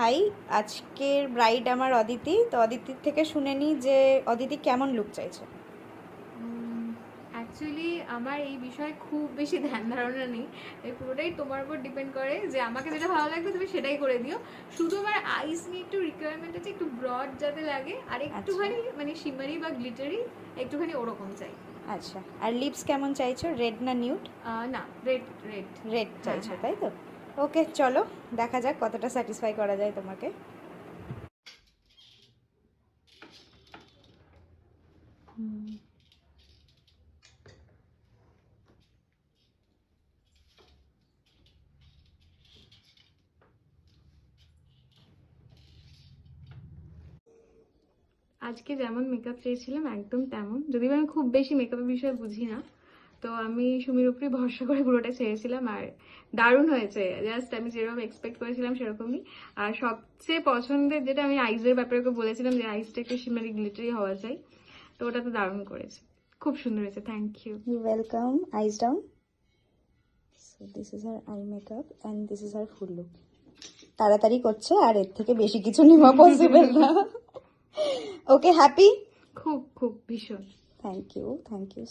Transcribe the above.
High আজকের bride আমার অদিতি। তো অদিতির থেকে শুনে নিই যে অদিতি কেমন লুক চাইছে? অ্যাকচুয়ালি আমার এই বিষয়ে খুব বেশি ধ্যান ধারণা নেই। এই পুরোটাই তোমার উপর ডিপেন্ড করে যে আমাকে যেটা ভালো লাগবে তুমি সেটাই করে দিও। শুধু আমার আইস নিয়ে একটু রিকোয়ারমেন্ট আছে একটু ব্রড যাতে লাগে আর একটুখানি মানে শিমারি বা গ্লিটারি একটুখানি ওরকম চাই। আচ্ছা আর লিপস কেমন চাইছো? রেড না নিউড না রেড রেড রেড চাইছো হ্যাঁ। তাই তো? ওকে, চলো, দেখা যাক কতটা স্যাটিসফাই করা যায় তোমাকে। আজকে যেমন মেকআপ চেয়েছিলাম, একদম তেমন। যদিও আমি খুব বেশি মেকআপের বিষয়ে বুঝি না তো আমি সুমির উপরই ভরসা করে পুরোটা চেয়েছিলাম আর দারুণ হয়েছে। জাস্ট আমি যেরকম এক্সপেক্ট করেছিলাম সেরকমই। আর সবচেয়ে পছন্দের যেটা আমি আইসের ব্যাপারে বলেছিলাম যে আইসটা একটু শিমারি গ্লিটারি হওয়া চাই তো ওটা তো দারুণ করেছে। খুব সুন্দর হয়েছে thank you welcome eyes down so this is our eye makeup and this is our full look তাড়াতাড়ি করছে আর এর থেকে বেশি কিছু নেওয়া পসিবল না। ওকে হ্যাপি খুব খুব ভীষণ। Thank you thank you